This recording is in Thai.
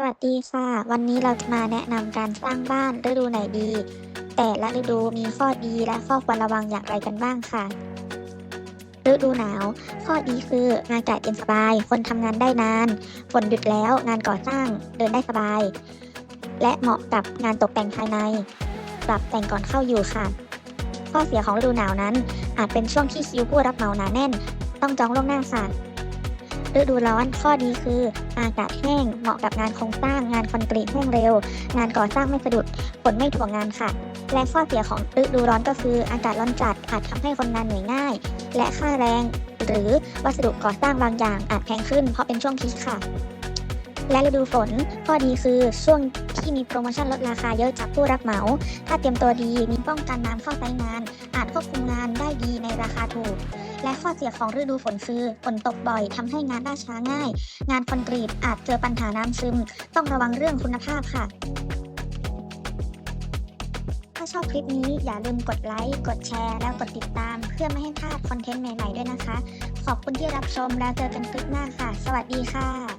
สวัสดีค่ะ วันนี้เราจะมาแนะนำการสร้างบ้านฤดูไหนดี แต่ละฤดูมีข้อดีและข้อควรระวังอย่างไรกันบ้างค่ะ ฤดูหนาว ข้อดีคืออากาศเย็นสบาย คนทำงานได้นานฝนหยุดแล้ว งานก่อสร้างเดินได้สบาย และเหมาะกับงานตกแต่งภายใน ปรับแต่งก่อนเข้าอยู่ค่ะ ข้อเสียของฤดูหนาวนั้น อาจเป็นช่วงที่คิวผู้รับเหมาหนาแน่น ต้องจองล่วงหน้าค่ะ ฤดูร้อนข้อดีคืออากาศแห้งเหมาะกับงานโครงสร้างงานคอนกรีตแห้งเร็ว งานก่อสร้างไม่สะดุดฝนไม่ถ่วงงานค่ะ และข้อเสียของฤดูร้อนก็คืออากาศร้อนจัดอาจทำให้คนงานเหนื่อยง่าย และค่าแรง หรือวัสดุก่อสร้างบางอย่างอาจแพงขึ้นเพราะเป็นช่วงพีคค่ะ และฤดูฝนข้อดีคือช่วงที่มีโปรโมชั่นลดราคาเยอะจากผู้รับเหมา ถ้าเตรียมตัวดีมีป้องกันน้ำเข้าไซต์งาน อาจควบคุมงานได้ดีในราคาถูก และข้อเสียของฤดูฝนคือฝนตกบ่อยทำให้งานล่าช้าง่าย งานคอนกรีตอาจเจอปัญหาน้ำซึม ต้องระวังเรื่องคุณภาพค่ะ ถ้าชอบคลิปนี้อย่าลืมกดไลค์ กดแชร์ แล้วกดติดตาม เพื่อไม่ให้พลาดคอนเทนต์ใหม่ๆด้วยนะคะ ขอบคุณที่รับชมแล้วเจอกันคลิปหน้าค่ะ สวัสดีค่ะ